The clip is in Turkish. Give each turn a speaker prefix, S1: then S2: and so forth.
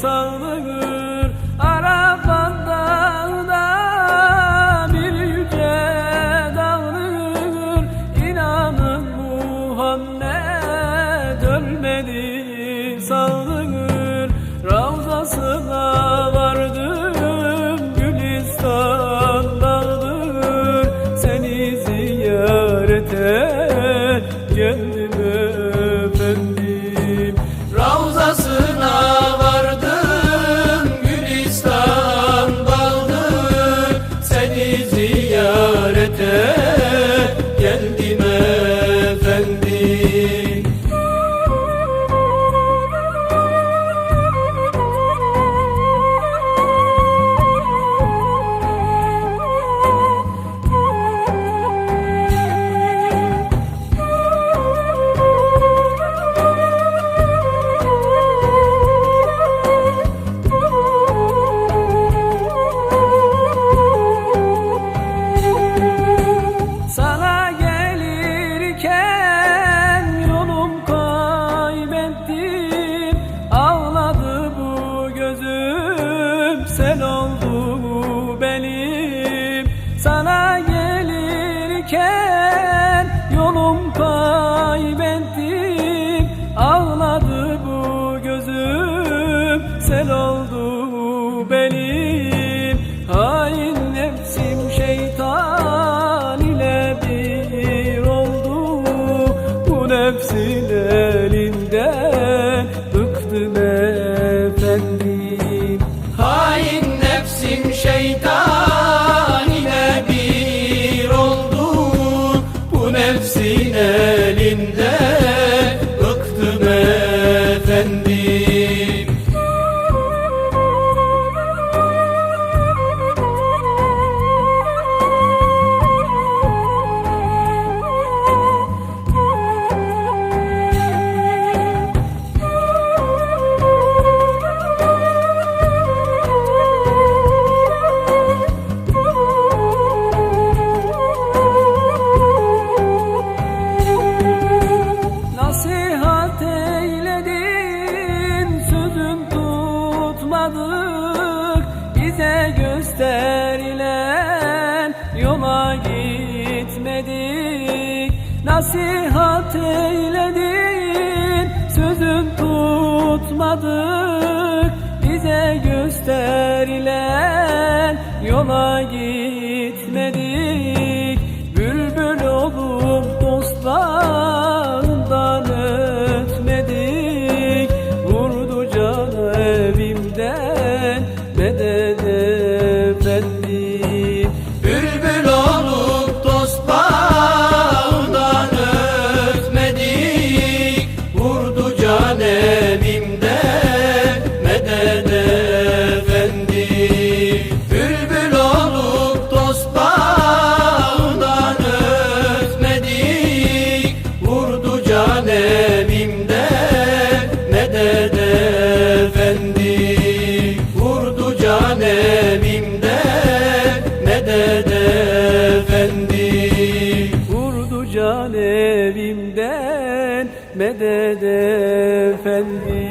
S1: sağlığı Arabandan da bir yüce dağılır İnanın Muhammed ölmedi sağlığı Ravzasına vardım Gülistan'dadır Seni ziyarete geldim. se lo
S2: ben
S1: Nasihat eyledin Sözün tutmadık Bize gösterilen yola git. dede efendi
S2: Vurdu can evimden Medet efendi
S1: Vurdu can evimden Medet efendi.